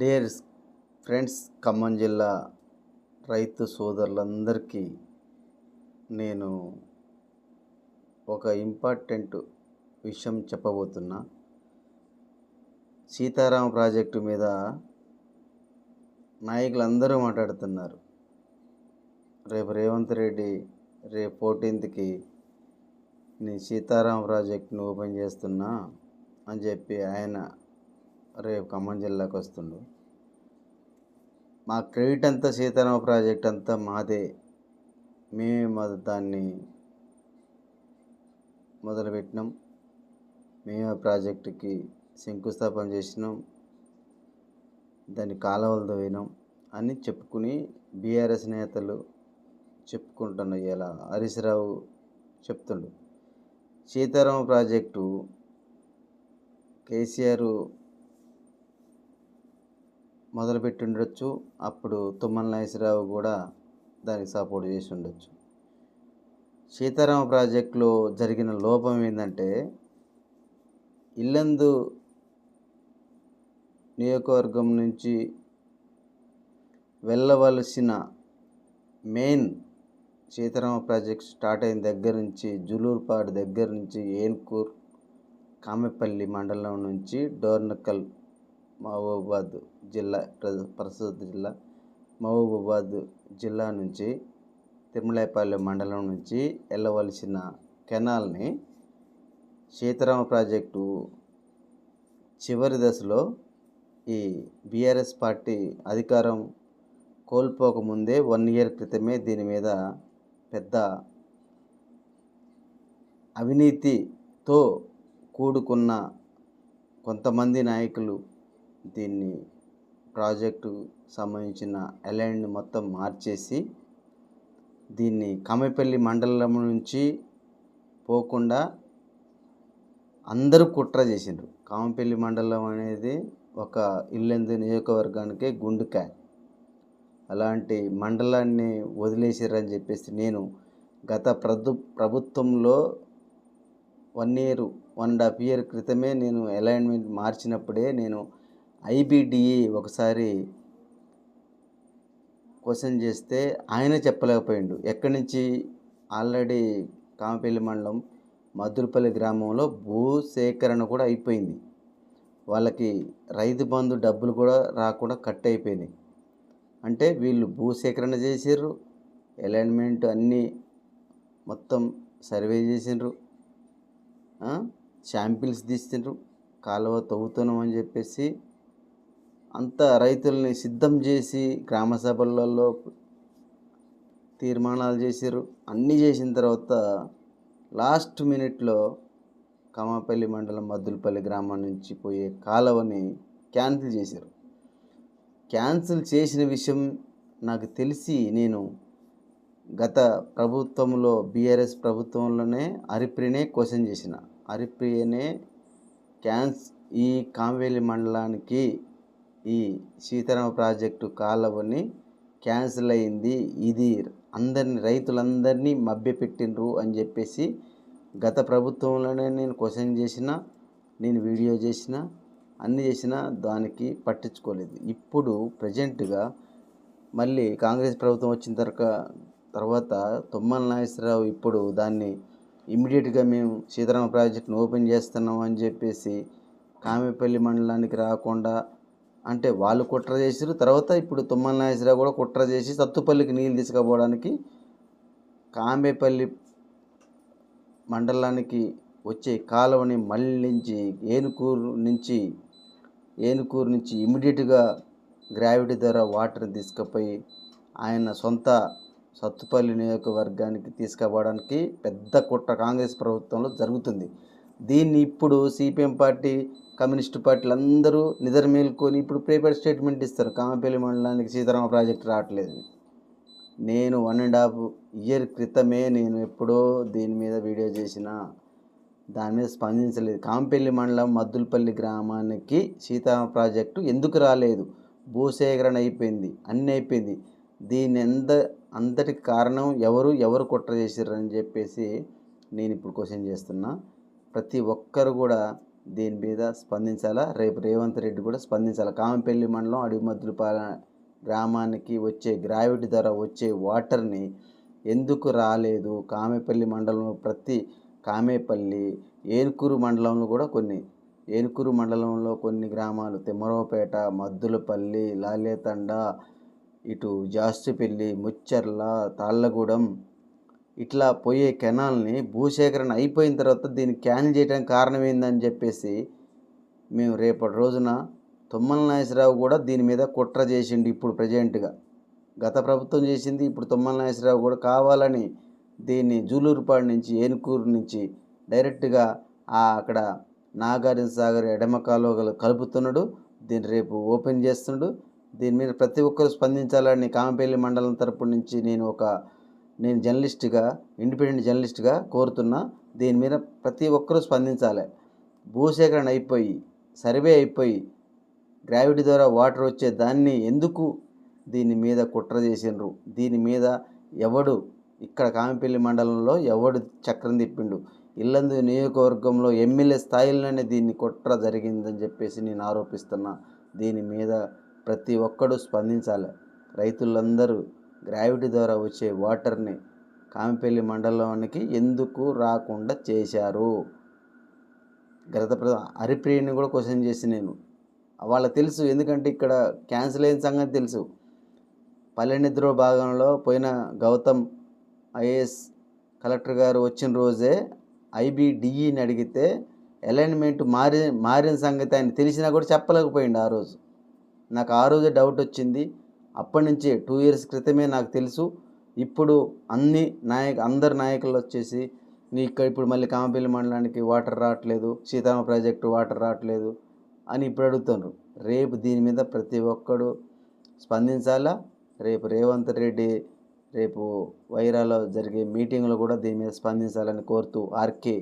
Dare friends Khammam జిల్లా రైతు సోదరులందరికీ నేను ఒక ఇంపార్టెంట్ విషయం చెప్పబోతున్నా. సీతారామ ప్రాజెక్టు మీద నాయకులందరూ మాట్లాడుతున్నారు. రేపు రేవంత్ రెడ్డి రేపు ఫోర్టీన్త్కి నేను సీతారామ ప్రాజెక్ట్ని ఓపెన్ చేస్తున్నా అని చెప్పి ఆయన రేపు ఖమ్మం జిల్లాకు వస్తుండు. మా క్రెడిట్ అంతా సీతారామ ప్రాజెక్ట్ అంతా మాదే. మేమే మొద దాన్ని మొదలుపెట్టినాం. మేమే ఆ ప్రాజెక్టుకి శంకుస్థాపన చేసినాం. దాన్ని కాలువలు తవ్వినాం అని చెప్పుకుని బీఆర్ఎస్ నేతలు చెప్పుకుంటున్న ఇలా హరీశ్రావు చెప్తుండు. సీతారామ ప్రాజెక్టు కేసీఆర్ మొదలుపెట్టి ఉండొచ్చు అప్పుడు తుమ్మల నాగేశ్వరరావు కూడా దానికి సపోర్ట్ చేసి ఉండొచ్చు సీతారామ ప్రాజెక్టులో జరిగిన లోపం ఏంటంటే ఇల్లందు నియోజకవర్గం నుంచి వెళ్ళవలసిన మెయిన్ సీతారామ ప్రాజెక్ట్ స్టార్ట్ అయిన దగ్గర నుంచి జులూరుపాడు దగ్గర నుంచి ఏన్కూర్ కామెపల్లి మండలం నుంచి డోర్నకల్ మహబూబాబాద్ జిల్లా ప్ర- ప్రస్తుత జిల్లా మహబూబాబాద్ జిల్లా నుంచి తిరుమలాయపల్లి మండలం నుంచి వెళ్ళవలసిన కెనాల్ని సీతారామ ప్రాజెక్టు చివరి దశలో ఈ బీఆర్ఎస్ పార్టీ అధికారం కోల్పోకముందే వన్ ఇయర్ క్రితమే దీని మీద పెద్ద అవినీతితో కూడుకున్న కొంతమంది నాయకులు దీన్ని ప్రాజెక్టు సంబంధించిన ఎలైన్ మొత్తం మార్చేసి దీన్ని కమ్మపల్లి మండలం నుంచి పోకుండా అందరూ కుట్ర చేసిండ్రు. కామపల్లి మండలం అనేది ఒక ఇల్లెందు నియోజకవర్గానికే గుండుకాయ అలాంటి మండలాన్ని వదిలేసారని చెప్పేసి నేను గత ప్రభు ప్రభుత్వంలో one year one and half year క్రితమే నేను అలైన్మెంట్ మార్చినప్పుడే నేను ఐబిడిఈ ఒకసారి క్వశ్చన్ చేస్తే ఆయన చెప్పలేకపోయిండు. ఎక్కడి నుంచి? ఆల్రెడీ కామపల్లి మండలం మద్దులపల్లి గ్రామంలో భూ సేకరణ కూడా అయిపోయింది. వాళ్ళకి రైతు బంధు డబ్బులు కూడా రాకుండా కట్ అయిపోయినాయి. అంటే వీళ్ళు భూ సేకరణ చేసారు అలైన్మెంట్ అన్నీ మొత్తం సర్వే చేసిండ్రు శాంపిల్స్ తీసిండ్రు కాలువ తవ్వుతున్నాం అని చెప్పేసి అంత రైతుల్ని సిద్ధం చేసి గ్రామ సభలలో తీర్మానాలు చేశారు అన్నీ చేసిన తర్వాత లాస్ట్ మినిట్లో కమాపల్లి మండలం మద్దులపల్లి గ్రామం నుంచి పోయే కాలువని క్యాన్సిల్ చేశారు క్యాన్సిల్ చేసిన విషయం నాకు తెలిసి నేను గత ప్రభుత్వంలో బీఆర్ఎస్ ప్రభుత్వంలోనే హరిప్రియనే క్వశ్చన్ చేసిన. హరిప్రియనే క్యాన్స్ ఈ కాంవేలి మండలానికి ఈ సీతారామ ప్రాజెక్టు కాలువని క్యాన్సిల్ అయింది. ఇది అందరిని రైతులందరినీ మభ్యపెట్టిండ్రు అని చెప్పేసి గత ప్రభుత్వంలోనే నేను క్వశ్చన్ చేసిన నేను వీడియో చేసిన అన్ని చేసిన దానికి పట్టించుకోలేదు. ఇప్పుడు ప్రజెంట్గా మళ్ళీ కాంగ్రెస్ ప్రభుత్వం వచ్చిన తర్వాత తర్వాత తుమ్మల నాగేశ్వరరావు ఇప్పుడు దాన్ని ఇమ్మీడియట్గా మేము సీతారామ ప్రాజెక్ట్ను ఓపెన్ చేస్తున్నాం అని చెప్పేసి కామెపల్లి మండలానికి రాకుండా అంటే వాళ్ళు కుట్ర చేసారు తర్వాత ఇప్పుడు తుమ్మల నాగేశ్వరరావు కూడా కుట్ర చేసి సత్తుపల్లికి నీళ్ళు తీసుకుపోవడానికి కాంబేపల్లి మండలానికి వచ్చే కాలువని మళ్ళించి ఏనుకూరు నుంచి ఏనుకూరు నుంచి ఇమీడియట్గా గ్రావిటీ ద్వారా వాటర్ని తీసుకుపోయి ఆయన సొంత సత్తుపల్లి నియోజకవర్గానికి తీసుకుపోవడానికి పెద్ద కుట్ర కాంగ్రెస్ ప్రభుత్వంలో జరుగుతుంది. దీన్ని ఇప్పుడు సిపిఎం పార్టీ కమ్యూనిస్టు పార్టీలు అందరూ నిద్ర మేల్కొని ఇప్పుడు పేపర్ స్టేట్మెంట్ ఇస్తారు. కామపల్లి మండలానికి సీతారామ ప్రాజెక్ట్ రావట్లేదని నేను వన్ అండ్ హాఫ్ ఇయర్ క్రితమే నేను ఎప్పుడో దీని మీద వీడియో చేసిన దాని మీద స్పందించలేదు. కాంపల్లి మండలం మద్దులపల్లి గ్రామానికి సీతారామ ప్రాజెక్టు ఎందుకు రాలేదు? భూసేకరణ అయిపోయింది అన్నీ అయిపోయింది. దీని ఎంత అంతటికి కారణం ఎవరు ఎవరు కుట్ర చేసారని అని చెప్పేసి నేను ఇప్పుడు క్వశ్చన్ చేస్తున్నా. ప్రతి ఒక్కరు కూడా దీని మీద స్పందించాలా? రేపు రేవంత్ రెడ్డి కూడా స్పందించాలా? కామంపల్లి మండలం అడిమద్దులపాల గ్రామానికి వచ్చే గ్రావిటీ ద్వారా వచ్చే వాటర్ని ఎందుకు రాలేదు? కామేపల్లి మండలంలో ప్రతి కామేపల్లి ఏనుకూరు మండలంలో కూడా కొన్ని ఏనుకూరు మండలంలో కొన్ని గ్రామాలు తిమ్మరవపేట మద్దులపల్లి లాలేతండ ఇటు జాస్తిపల్లి ముచ్చర్ల తాళ్ళగూడెం ఇట్లా పోయే కెనాల్ని భూసేకరణ అయిపోయిన తర్వాత దీన్ని క్యాన్ చేయడానికి కారణం ఏందని చెప్పేసి మేము రేపటి రోజున తుమ్మల నాగేశ్వరరావు కూడా దీని మీద కుట్ర చేసిండు ఇప్పుడు ప్రజెంట్గా. గత ప్రభుత్వం చేసింది ఇప్పుడు తుమ్మల నాగేశ్వరరావు కూడా కావాలని దీన్ని జూలూరుపాడు నుంచి ఏనుకూరు నుంచి డైరెక్ట్గా ఆ అక్కడ నాగార్జున సాగర్ ఎడమ కాలువలు కలుపుతున్నాడు. దీన్ని రేపు ఓపెన్ చేస్తున్నాడు. దీని మీద ప్రతి ఒక్కరు స్పందించాలని కామపల్లి మండలం తరపు నుంచి నేను ఒక నేను జర్నలిస్ట్గా ఇండిపెండెంట్ జర్నలిస్ట్గా కోరుతున్నా దీని మీద ప్రతి ఒక్కరూ స్పందించాలి. భూసేకరణ అయిపోయి సర్వే అయిపోయి గ్రావిటీ ద్వారా వాటర్ వచ్చే దాన్ని ఎందుకు దీని మీద కుట్ర చేసిండ్రు? దీని మీద ఎవడు ఇక్కడ కామిపల్లి మండలంలో ఎవడు చక్రం తిప్పిండు? ఇల్లందు నియోజకవర్గంలో ఎమ్మెల్యే స్థాయిలోనే దీన్ని కుట్ర జరిగిందని చెప్పేసి నేను ఆరోపిస్తున్నా. దీని మీద ప్రతి ఒక్కడు స్పందించాలి. రైతులందరూ గ్రావిటీ ద్వారా వచ్చే వాటర్ని కామిపల్లి మండలానికి ఎందుకు రాకుండా చేశారు? గత ప్ర హరిప్రియని కూడా క్వశ్చన్ చేసి నేను. వాళ్ళకి తెలుసు ఎందుకంటే ఇక్కడ క్యాన్సిల్ అయిన సంగతి తెలుసు. పల్లెనిద్ర భాగంలో పోయిన గౌతమ్ ఐఏఎస్ కలెక్టర్ గారు వచ్చిన రోజే ఐబిడిఈని అడిగితే అలైన్మెంట్ మారి మారిన సంగతి ఆయన తెలిసినా కూడా చెప్పలేకపోయింది ఆ రోజు. నాకు ఆ రోజే డౌట్ వచ్చింది. అప్పటి నుంచి టూ ఇయర్స్ క్రితమే నాకు తెలుసు. ఇప్పుడు అన్ని నాయక అందరు నాయకులు వచ్చేసి నీ ఇక్కడ ఇప్పుడు మళ్ళీ కామపల్లి మండలానికి వాటర్ రావట్లేదు సీతారామ ప్రాజెక్టు వాటర్ రావట్లేదు అని ఇప్పుడు అడుగుతున్నారు రేపు దీని మీద ప్రతి ఒక్కడు స్పందించాలా? రేపు రేవంత్ రెడ్డి రేపు వైరాలో జరిగే మీటింగ్లో కూడా దీని మీద స్పందించాలని కోరుతూ ఆర్కే